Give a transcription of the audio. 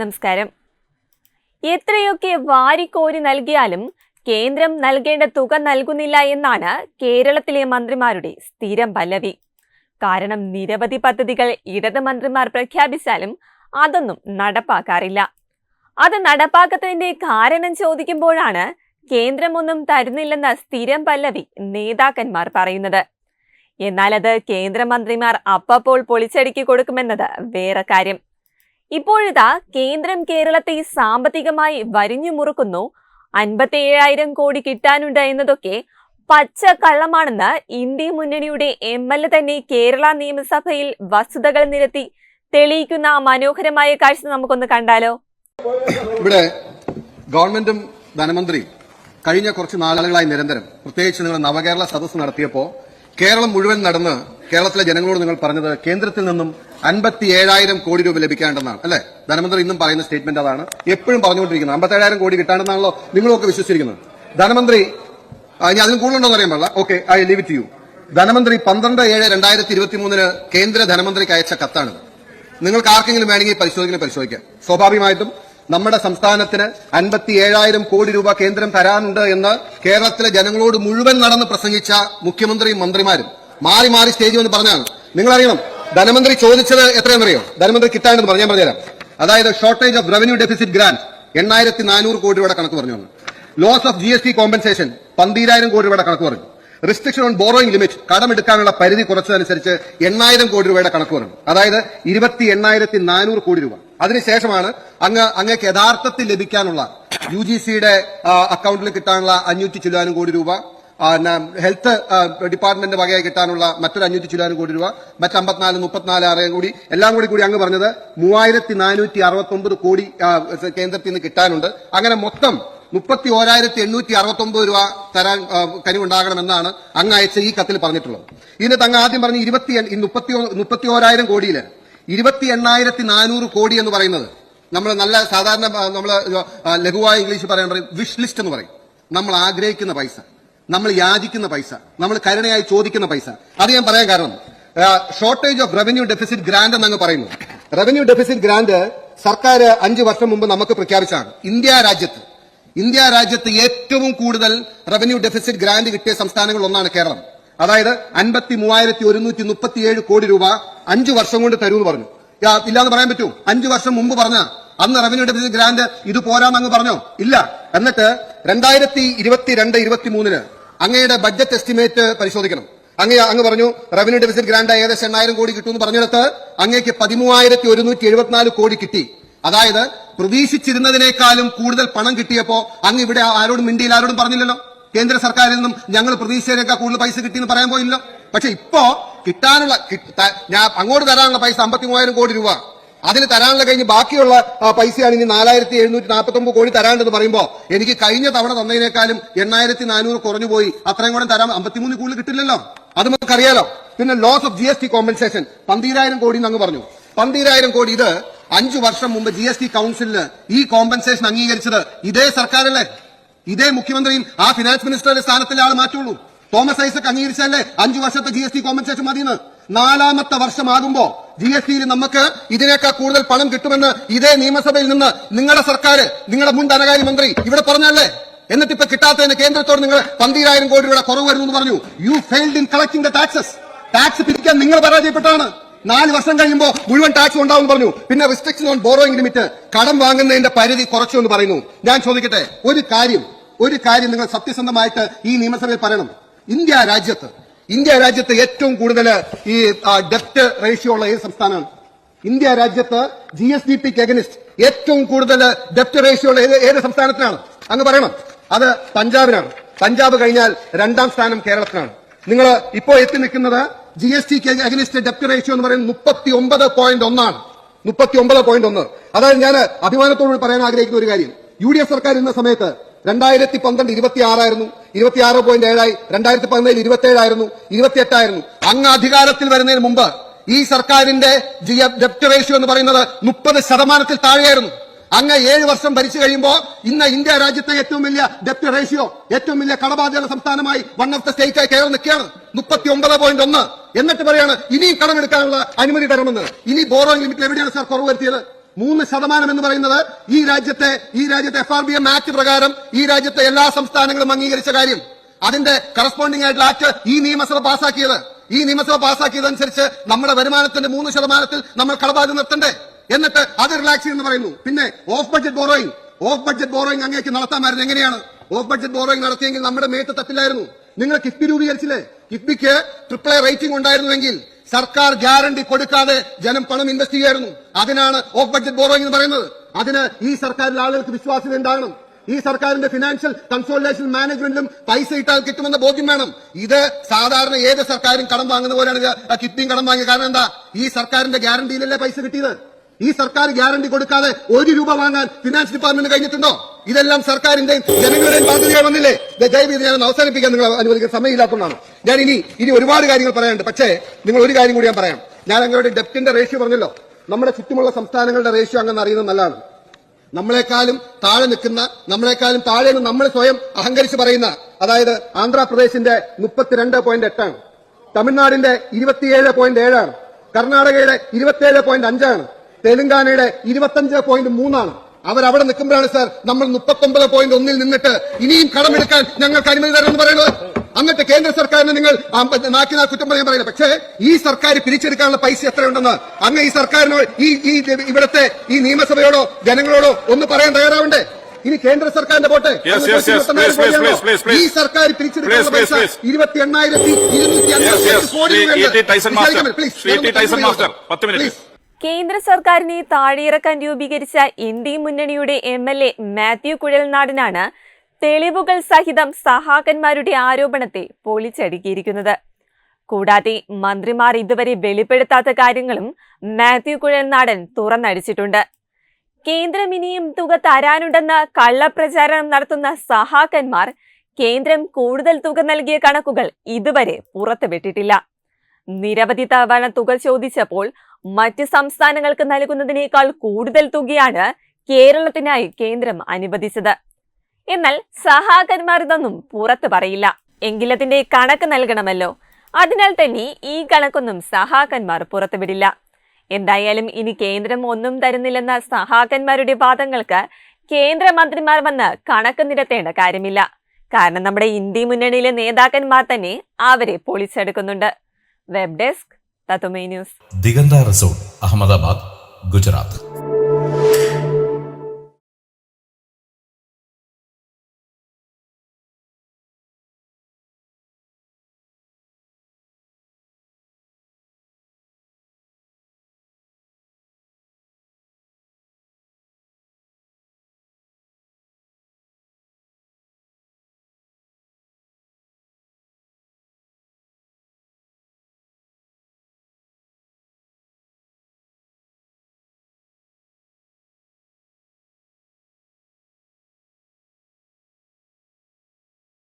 നമസ്കാരം. എത്രയൊക്കെ വാരിക്കോരി നൽകിയാലും കേന്ദ്രം നൽകേണ്ട തുക നൽകുന്നില്ല എന്നാണ് കേരളത്തിലെ മന്ത്രിമാരുടെ സ്ഥിരം പല്ലവി. കാരണം നിരവധി പദ്ധതികൾ ഇടത് മന്ത്രിമാർ പ്രഖ്യാപിച്ചാലും അതൊന്നും നടപ്പാക്കാറില്ല. അത് നടപ്പാക്കുന്നതിന്റെ കാരണം ചോദിക്കുമ്പോഴാണ് കേന്ദ്രമൊന്നും തരുന്നില്ലെന്ന സ്ഥിരം പല്ലവി നേതാക്കന്മാർ പറയുന്നത്. എന്നാൽ അത് കേന്ദ്രമന്ത്രിമാർ അപ്പപ്പോൾ പൊളിച്ചടുക്കി കൊടുക്കുമെന്നത് വേറെ കാര്യം. ഇപ്പോഴിതാ കേന്ദ്രം കേരളത്തെ സാമ്പത്തികമായി വരിഞ്ഞു മുറുക്കുന്നു. അൻപത്തിയേഴായിരം കോടി കിട്ടാനുണ്ട് എന്നതൊക്കെ പച്ച കള്ളമാണെന്ന് ഇന്ത്യ മുന്നണിയുടെ എം എൽ എ തന്നെ കേരള നിയമസഭയിൽ വസ്തുതകൾ നിരത്തി തെളിയിക്കുന്ന മനോഹരമായ കാഴ്ച നമുക്കൊന്ന് കണ്ടാലോ? ഇവിടെ ഗവൺമെന്റും ധനമന്ത്രി കഴിഞ്ഞ കുറച്ച് നാളുകളായി നിരന്തരം പ്രത്യേകിച്ച് നിങ്ങൾ നവകേരള സദസ്സ് നടത്തിയപ്പോൾ കേരളം മുഴുവൻ നടന്ന് കേരളത്തിലെ ജനങ്ങളോട് നിങ്ങൾ പറഞ്ഞത് കേന്ദ്രത്തിൽ നിന്നും അൻപത്തി ഏഴായിരം കോടി രൂപ ലഭിക്കാണ്ടെന്നാണ് അല്ലെ? ധനമന്ത്രി ഇന്നും പറയുന്ന സ്റ്റേറ്റ്മെന്റ് അതാണ്. എപ്പോഴും പറഞ്ഞുകൊണ്ടിരിക്കുന്നത്. അമ്പത്തി ഏഴായിരം കോടി കിട്ടാണെന്നാണല്ലോ നിങ്ങളൊക്കെ വിശ്വസിച്ചിരിക്കുന്നത്. ധനമന്ത്രി ഞാൻ അതിന് കൂടുതലുണ്ടോ അറിയാൻ പാടില്ല. Okay I leave it you ധനമന്ത്രി പന്ത്രണ്ട് ഏഴ് രണ്ടായിരത്തി ഇരുപത്തി മൂന്നിന് കേന്ദ്ര ധനമന്ത്രിക്ക് അയച്ച കത്താണ്. നിങ്ങൾക്ക് ആർക്കെങ്കിലും വേണമെങ്കിൽ പരിശോധിക്കണം പരിശോധിക്കാം. സ്വാഭാവികമായിട്ടും നമ്മുടെ സംസ്ഥാനത്തിന് അൻപത്തി ഏഴായിരം കോടി രൂപ കേന്ദ്രം തരാനുണ്ട് എന്ന് കേരളത്തിലെ ജനങ്ങളോട് മുഴുവൻ നടന്ന് പ്രസംഗിച്ച മുഖ്യമന്ത്രിയും മന്ത്രിമാരും മാറി മാറി സ്റ്റേജിൽ വന്ന് പറഞ്ഞാണ് നിങ്ങളറിയണം ധനമന്ത്രി ചോദിച്ചത് എത്രയെന്നറിയോ ധനമന്ത്രി കിട്ടാണ്ടെന്ന് പറഞ്ഞു. ഞാൻ പറഞ്ഞുതരാം. അതായത് shortage of revenue deficit grant എണ്ണായിരത്തി നാനൂറ് കോടി രൂപയുടെ കണക്ക് പറഞ്ഞു loss of G S T compensation പന്തീരായിരം കോടി രൂപയുടെ കണക്ക് പറഞ്ഞു. റിസ്ട്രിക്ഷൻ ഓൺ ബോറോയിങ് ലിമിറ്റ് കടമെടുക്കാനുള്ള പരിധി കുറച്ചതനുസരിച്ച് എണ്ണായിരം കോടി രൂപയുടെ കണക്ക് പറഞ്ഞു. അതായത് ഇരുപത്തി എണ്ണായിരത്തി നാനൂറ് കോടി രൂപ. അതിനുശേഷമാണ് അങ്ങ് അങ്ങക്ക് യഥാർത്ഥത്തിൽ ലഭിക്കാനുള്ള യു ജി സിയുടെ അക്കൗണ്ടിൽ കിട്ടാനുള്ള അഞ്ഞൂറ്റി ചില്ലാനും കോടി രൂപ. ഹെൽത്ത് ഡിപ്പാർട്ട്മെന്റ് വകയായി കിട്ടാനുള്ള മറ്റൊരു അഞ്ഞൂറ്റി ചില്ലാനും കോടി രൂപ മറ്റ് അമ്പത്തിനാല് മുപ്പത്തിനാല് ആറ് കൂടി എല്ലാം കൂടി കൂടി അങ്ങ് പറഞ്ഞത് മൂവായിരത്തി നാനൂറ്റി അറുപത്തി ഒമ്പത് കോടി കേന്ദ്രത്തിൽ നിന്ന് കിട്ടാനുണ്ട്. അങ്ങനെ മൊത്തം മുപ്പത്തി ഓരായിരത്തി എണ്ണൂറ്റി അറുപത്തി ഒമ്പത് രൂപ തരാൻ കനിവുണ്ടാകണമെന്നാണ് അങ്ങ് അയച്ച ഈ കത്തിൽ പറഞ്ഞിട്ടുള്ളത്. ഇതിനകത്ത് അങ്ങ് ആദ്യം പറഞ്ഞ് ഇരുപത്തി മുപ്പത്തി മുപ്പത്തി ഓരായിരം കോടിയിൽ ഇരുപത്തി എണ്ണായിരത്തി നാനൂറ് കോടി എന്ന് പറയുന്നത് നമ്മൾ നല്ല സാധാരണ നമ്മൾ ലഘുവായ ഇംഗ്ലീഷ് പറയാൻ പറയും വിഷ് ലിസ്റ്റ് എന്ന് പറയും. നമ്മൾ ആഗ്രഹിക്കുന്ന പൈസ. നമ്മൾ യാചിക്കുന്ന പൈസ നമ്മൾ കരുണയായി ചോദിക്കുന്ന പൈസ. അത് ഞാൻ പറയാൻ കാരണം shortage of revenue deficit grant എന്നങ്ങ് പറയുന്നു. റവന്യൂ ഡെഫിസിറ്റ് ഗ്രാന്റ് സർക്കാർ അഞ്ച് വർഷം മുമ്പ് നമുക്ക് പ്രഖ്യാപിച്ചാണ് ഇന്ത്യ രാജ്യത്ത് ഇന്ത്യ രാജ്യത്ത് ഏറ്റവും കൂടുതൽ റവന്യൂ ഡെഫിസിറ്റ് ഗ്രാന്റ് കിട്ടിയ സംസ്ഥാനങ്ങളിൽ ഒന്നാണ് കേരളം. അതായത് അൻപത്തി മൂവായിരത്തി ഒരുന്നൂറ്റി മുപ്പത്തിയേഴ് കോടി രൂപ അഞ്ചു വർഷം കൊണ്ട് തരൂന്ന് പറഞ്ഞു. യാ, ഇല്ലാന്ന് പറയാൻ പറ്റൂ. അഞ്ചു വർഷം മുമ്പ് പറഞ്ഞ അന്ന് റവന്യൂ ഡെഫിസിറ്റ് ഗ്രാന്റ് ഇത് പോരാന്നങ്ങ് പറഞ്ഞോ? ഇല്ല. എന്നിട്ട് രണ്ടായിരത്തി ഇരുപത്തിരണ്ട് ഇരുപത്തി അങ്ങയുടെ ബഡ്ജറ്റ് എസ്റ്റിമേറ്റ് പരിശോധിക്കണം. അങ്ങ് അങ്ങ് പറഞ്ഞു റവന്യൂ ഡെഫിസിറ്റ് ഗ്രാന്റ് ഏകദേശം എണ്ണായിരം കോടി കിട്ടുമെന്ന് പറഞ്ഞിടത്ത് അങ്ങേക്ക് പതിമൂവായിരത്തി ഒരുന്നൂറ്റി എഴുപത്തിനാല് കോടി കിട്ടി. അതായത് പ്രതീക്ഷിച്ചിരുന്നതിനേക്കാളും കൂടുതൽ പണം കിട്ടിയപ്പോ അങ്ങ് ഇവിടെ ആരോടും മിണ്ടിയിൽ ആരോടും പറഞ്ഞില്ലല്ലോ. കേന്ദ്ര സർക്കാരിൽ നിന്നും ഞങ്ങൾ പ്രതീക്ഷിച്ചതിനേക്കാൾ കൂടുതൽ പൈസ കിട്ടിയെന്ന് പറയാൻ പോയില്ലോ പക്ഷെ ഇപ്പോ കിട്ടാനുള്ള ഞാൻ അങ്ങോട്ട് തരാനുള്ള പൈസ അമ്പത്തി മൂവായിരം കോടി രൂപ. അതിന് തരാനുള്ള കഴിഞ്ഞ് ബാക്കിയുള്ള പൈസയാണ് ഇനി നാലായിരത്തി എഴുന്നൂറ്റി നാൽപ്പത്തി ഒമ്പത് കോടി തരാണ്ടെന്ന് പറയുമ്പോൾ എനിക്ക് കഴിഞ്ഞ തവണ തന്നതിനേക്കാളും എണ്ണായിരത്തി നാനൂറ് കുറഞ്ഞു പോയി. അത്രയും കൂടെ തരാൻ അമ്പത്തിമൂന്ന് കൂടുതൽ കിട്ടില്ലല്ലോ. അത് നമുക്കറിയാലോ. പിന്നെ loss of G S T compensation പന്തീരായിരം കോടി എന്ന് പറഞ്ഞു. പന്തീരായിരം കോടി ഇത് അഞ്ചു വർഷം മുമ്പ് ജി എസ് ടി കൌൺസിലിന് ഈ കോമ്പൻസേഷൻ അംഗീകരിച്ചത് ഇതേ സർക്കാരല്ലേ? ഇതേ മുഖ്യമന്ത്രിയും ആ ഫിനാൻസ് മിനിസ്റ്ററുടെ സ്ഥാനത്തിലെ ആൾ മാറ്റുള്ളൂ. തോമസ് ഐസക് അംഗീകരിച്ചല്ലേ അഞ്ചു വർഷത്തെ ജി എസ് ടി കോമ്പൻസേഷൻ മതിയെന്ന്. നാലാമത്തെ വർഷമാകുമ്പോ ജി എസ് ടിയിൽ നമുക്ക് ഇതിനേക്കാൾ കൂടുതൽ പണം കിട്ടുമെന്ന് ഇതേ നിയമസഭയിൽ നിന്ന് നിങ്ങളുടെ സർക്കാർ നിങ്ങളുടെ മുൻ ധനകാര്യ മന്ത്രി ഇവിടെ പറഞ്ഞല്ലേ എന്നിട്ട് ഇപ്പൊ കിട്ടാത്തതിന് കേന്ദ്രത്തോട് നിങ്ങൾ പന്തീരായിരം കോടി രൂപയുടെ കുറവ് വരുന്നു എന്ന് പറഞ്ഞു. You failed in collecting the taxes tax പിരിക്കാൻ നിങ്ങൾ പരാജയപ്പെട്ടാണ്. നാല് വർഷം കഴിയുമ്പോൾ മുഴുവൻ ടാക്സ് ഉണ്ടാവും പറഞ്ഞു. പിന്നെ റിസ്ട്രിക്ഷൻ ഓൺ ബോറോയിങ് ലിമിറ്റ് കടം വാങ്ങുന്നതിന്റെ പരിധി കുറച്ചു എന്ന് പറയുന്നു. ഞാൻ ചോദിക്കട്ടെ ഒരു കാര്യം ഒരു കാര്യം നിങ്ങൾ സത്യസന്ധമായിട്ട് ഈ നിയമസഭയിൽ പറയണം. ഇന്ത്യ രാജ്യത്ത് ഇന്ത്യ രാജ്യത്ത് ഏറ്റവും കൂടുതൽ ഈ ഡെപ്റ്റ് റേഷ്യോ ഉള്ള ഏത് സംസ്ഥാനമാണ്? ഇന്ത്യ രാജ്യത്ത് ജി എസ് ഡി പിക്ക് എഗനിസ്റ്റ് ഏറ്റവും കൂടുതൽ ഡെപ്റ്റ് റേഷ്യോ ഉള്ള ഏത് സംസ്ഥാനത്തിനാണ്? അങ്ങ് പറയണം. അത് പഞ്ചാബിനാണ്. പഞ്ചാബ് കഴിഞ്ഞാൽ രണ്ടാം സ്ഥാനം കേരളത്തിനാണ്. നിങ്ങൾ ഇപ്പോൾ എത്തി നിൽക്കുന്നത് ജി എസ് ടിക്ക് അഗനിസ്റ്റ് ഡെപ്റ്റ് റേഷ്യോ എന്ന് പറയുന്നത് മുപ്പത്തി ഒമ്പത് പോയിന്റ് ഒന്നാണ്. മുപ്പത്തി ഒമ്പത് പോയിന്റ് ഒന്ന്. അതായത് ഞാൻ അഭിമാനത്തോട് പറയാൻ ആഗ്രഹിക്കുന്ന ഒരു കാര്യം. യു ഡി എഫ് സർക്കാർ ഇന്ന സമയത്ത് രണ്ടായിരത്തി പന്ത്രണ്ട് ഇരുപത്തി ആറായിരുന്നു ഇരുപത്തി ആറ് പോയിന്റ് ഏഴായി. രണ്ടായിരത്തി പതിനേഴ് ഇരുപത്തി ഏഴായിരുന്നു ഇരുപത്തിയെട്ടായിരുന്നു. അങ്ങ് അധികാരത്തിൽ വരുന്നതിന് മുമ്പ് ഈ സർക്കാരിന്റെ ജി ഡെപ്റ്റ് റേഷ്യോ എന്ന് പറയുന്നത് മുപ്പത് ശതമാനത്തിൽ താഴെയായിരുന്നു. അങ്ങ് ഏഴ് വർഷം ഭരിച്ചു കഴിയുമ്പോൾ ഇന്ന് ഇന്ത്യ രാജ്യത്തെ ഏറ്റവും വലിയ ഡെപ്റ്റ് റേഷ്യോ ഏറ്റവും വലിയ കടബാധ്യത സംസ്ഥാനമായി വൺ ഓഫ് ദ സ്റ്റേറ്റ് ആയി കയറി നിൽക്കുകയാണ്. മുപ്പത്തി ഒമ്പത് പോയിന്റ് ഒന്ന്. എന്നിട്ട് പറയാണ് ഇനിയും കടമെടുക്കാനുള്ള അനുമതി തരണമെന്ന്. ഇനി ബോറോയിങ് ലിമിറ്റിൽ എവിടെയാണ് സർ കുറവ് വരുത്തിയത്? മൂന്ന് ശതമാനം എന്ന് പറയുന്നത് ഈ രാജ്യത്തെ ഈ രാജ്യത്തെ F R B M act പ്രകാരം ഈ രാജ്യത്തെ എല്ലാ സംസ്ഥാനങ്ങളും അംഗീകരിച്ച കാര്യം. അതിന്റെ കറസ്പോണ്ടിംഗ് ആയിട്ടുള്ള ആക്ട് ഈ നിയമസഭ പാസാക്കിയത്. ഈ നിയമസഭ പാസാക്കിയതനുസരിച്ച് നമ്മുടെ വരുമാനത്തിന്റെ മൂന്ന് ശതമാനത്തിൽ നമ്മൾ കടബാധ്യത നിർത്തണ്ടേ. എന്നിട്ട് അത് റിലാക്സ് ചെയ്യുന്നു പറയുന്നു. പിന്നെ off budget borrowing off budget borrowing അങ്ങേക്ക് നടത്താമായിരുന്നു. എങ്ങനെയാണ്? ഓഫ് ബഡ്ജറ്റ് ബോറോയിങ് നടത്തിയെങ്കിൽ നമ്മുടെ മേത്ത് തട്ടില്ലായിരുന്നു നിങ്ങൾ കിഫ്ബി രൂപീകരിച്ചില്ലേ? കിഫ്ബിക്ക് ട്രിപ്പിൾ എ റേറ്റിംഗ് ഉണ്ടായിരുന്നുവെങ്കിൽ സർക്കാർ ഗ്യാരണ്ടി കൊടുക്കാതെ ജനം പണം ഇൻവെസ്റ്റ് ചെയ്യായിരുന്നു അതിനാണ് ഓഫ് ബഡ്ജറ്റ് ബോറോയിങ് എന്ന് പറയുന്നത്. അതിന് ഈ സർക്കാരിലെ ആളുകൾക്ക് വിശ്വാസ്യത ഉണ്ടാകണം. ഈ സർക്കാരിന്റെ ഫിനാൻഷ്യൽ കൺസോളിഡേഷൻ മാനേജ്മെന്റിലും പൈസ ഇട്ടാൽ കിട്ടുമെന്ന ബോധ്യം വേണം. ഇത് സാധാരണ ഏത് സർക്കാരും കടം വാങ്ങുന്ന പോലെയാണ് കിഫ്ബിയും കടം വാങ്ങിയ കാരണം എന്താ? ഈ സർക്കാരിന്റെ ഗ്യാരണ്ടിയിലല്ലേ പൈസ കിട്ടിയത്? ഈ സർക്കാർ ഗ്യാരണ്ടി കൊടുക്കാതെ ഒരു രൂപ വാങ്ങാൻ ഫിനാൻസ് ഡിപ്പാർട്ട്മെന്റ് കഴിഞ്ഞിട്ടുണ്ടോ? ഇതെല്ലാം സർക്കാരിന്റെയും ജനങ്ങളുടെയും ബാധ്യതയായി വന്നില്ലേ? ദയവ് ഇത് ഞാൻ അവസാനിപ്പിക്കാൻ നിങ്ങൾ അനുവദിക്കുന്ന സമയമില്ലാത്തതുകൊണ്ടാണ്. ഞാൻ ഇനി ഇനി ഒരുപാട് കാര്യങ്ങൾ പറയാനുണ്ട്. പക്ഷേ നിങ്ങൾ ഒരു കാര്യം കൂടി ഞാൻ പറയാം. ഞാൻ അങ്ങയുടെ ഡെപ്റ്റിന്റെ റേഷ്യോ പറഞ്ഞല്ലോ. നമ്മുടെ ചുറ്റുമുള്ള സംസ്ഥാനങ്ങളുടെ റേഷ്യോ അങ്ങനെ അറിയുന്നത് നല്ലതാണ്. നമ്മളെക്കാളും താഴെ നിൽക്കുന്ന നമ്മളെക്കാളും താഴെ നമ്മൾ സ്വയം അഹങ്കരിച്ച് പറയുന്ന അതായത് ആന്ധ്രാപ്രദേശിന്റെ മുപ്പത്തിരണ്ട് പോയിന്റ് എട്ടാണ് തമിഴ്നാടിന്റെ ഇരുപത്തിയേഴ് പോയിന്റ് ഏഴാണ്. കർണാടകയുടെ ഇരുപത്തിയേഴ് പോയിന്റ് അഞ്ചാണ്. തെലുങ്കാനയുടെ ഇരുപത്തഞ്ച് പോയിന്റ് മൂന്നാണ് അവരവിടെ നിൽക്കുമ്പോഴാണ് സാർ നമ്മൾ മുപ്പത്തൊമ്പത് പോയിന്റ് ഒന്നിൽ നിന്നിട്ട് ഇനിയും കടമെടുക്കാൻ ഞങ്ങൾക്ക് അനുമതി തരുമെന്ന് പറയുന്നത്. എന്നിട്ട് കേന്ദ്ര സർക്കാരിനെ നിങ്ങൾ നാക്കിനാൽ നാക്കി കുറ്റം പറയാൻ പറയില്ല. പക്ഷേ ഈ സർക്കാർ പിരിച്ചെടുക്കാനുള്ള പൈസ എത്രയുണ്ടെന്ന് അങ്ങ് ഈ സർക്കാരിനോ ഈ ഈ ഇവിടുത്തെ ഈ നിയമസഭയോടോ ജനങ്ങളോടോ ഒന്ന് പറയാൻ തയ്യാറാവണ്ടേ? ഇനി കേന്ദ്ര സർക്കാരിന്റെ പോട്ടെ? ഈ സർക്കാർ പിരിച്ചെടുക്കാനുള്ള പൈസ. ഇരുപത്തി എണ്ണായിരത്തി ഇരുന്നൂറ്റി അൻപത്തി. കേന്ദ്ര സർക്കാരിനെ താഴെയിറക്കാൻ രൂപീകരിച്ച ഇന്ത്യ മുന്നണിയുടെ എം എൽ എ മാത്യു കുഴൽനാടനാണ് തെളിവുകൾ സഹിതം സഹാകന്മാരുടെ ആരോപണത്തെ പൊളിച്ചടുക്കിയിരിക്കുന്നത്. കൂടാതെ മന്ത്രിമാർ ഇതുവരെ വെളിപ്പെടുത്താത്ത കാര്യങ്ങളും മാത്യു കുഴൽനാടൻ തുറന്നടിച്ചിട്ടുണ്ട്. കേന്ദ്രം ഇനിയും തുക തരാനുണ്ടെന്ന കള്ളപ്രചാരണം നടത്തുന്ന സഹാക്കന്മാർ കേന്ദ്രം കൂടുതൽ തുക നൽകിയ കണക്കുകൾ ഇതുവരെ പുറത്തുവിട്ടിട്ടില്ല. നിരവധി തവണ തുക ചോദിച്ചപ്പോൾ മറ്റ് സംസ്ഥാനങ്ങൾക്ക് നൽകുന്നതിനേക്കാൾ കൂടുതൽ തുകയാണ് കേരളത്തിനായി കേന്ദ്രം അനുവദിച്ചത്. എന്നാൽ സഹാക്കന്മാർ ഇതൊന്നും പുറത്തു പറയില്ല. എങ്കിലതിന്റെ കണക്ക് നൽകണമല്ലോ. അതിനാൽ തന്നെ ഈ കണക്കൊന്നും സഹാക്കന്മാർ പുറത്തുവിടില്ല എന്തായാലും ഇനി കേന്ദ്രം ഒന്നും തരുന്നില്ലെന്ന സഹാക്കന്മാരുടെ വാദങ്ങൾക്ക് കേന്ദ്രമന്ത്രിമാർ വന്ന് കണക്ക് നിരത്തേണ്ട കാര്യമില്ല. കാരണം നമ്മുടെ ഇന്ത്യ മുന്നണിയിലെ നേതാക്കന്മാർ തന്നെ അവരെ പൊളിച്ചെടുക്കുന്നുണ്ട്. വെബ് ഡെസ്ക് തത്തുമേ ന്യൂസ്. ദിഗന്ത റിസോർട്ട് അഹമ്മദാബാദ് ഗുജറാത്ത്.